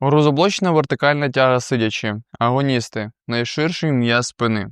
Грузоблочна вертикальна тяга сидячи, агоністи, найширший м'яз спини.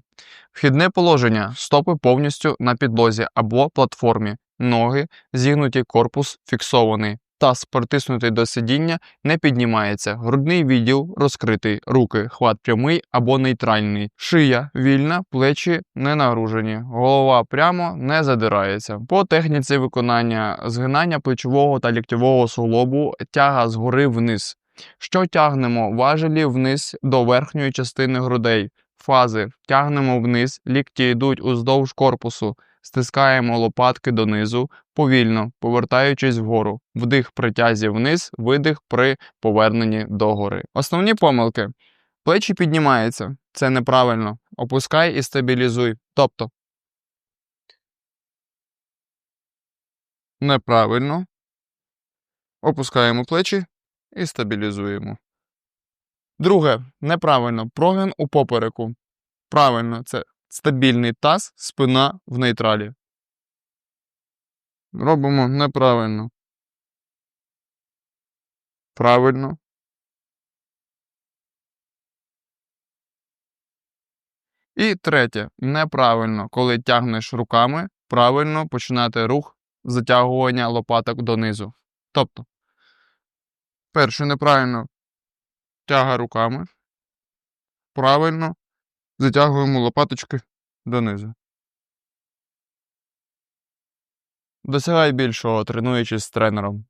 Вхідне положення стопи повністю на підлозі або платформі, ноги, зігнуті корпус фіксований. Таз притиснутий до сидіння не піднімається. Грудний відділ розкритий, руки, хват прямий або нейтральний. Шия вільна, плечі не нагружені. Голова прямо не задирається. По техніці виконання згинання плечового та ліктьового суглобу тяга згори вниз. Що тягнемо важелі вниз до верхньої частини грудей. Фази тягнемо вниз, лікті йдуть уздовж корпусу, стискаємо лопатки донизу, повільно повертаючись вгору. Вдих при тязі вниз, видих при поверненні догори. Основні помилки. Плечі піднімаються. Це неправильно. Опускай і стабілізуй. Тобто. Неправильно. Опускаємо плечі і стабілізуємо. Друге, неправильно. Прогин у попереку. Правильно, це стабільний таз, спина в нейтралі. Робимо неправильно. Правильно. І третє, неправильно, коли тягнеш руками, правильно починати рух затягування лопаток донизу. Тобто, перше неправильно тяга руками. Правильно затягуємо лопаточки донизу. Досягай більшого, тренуючись з тренером.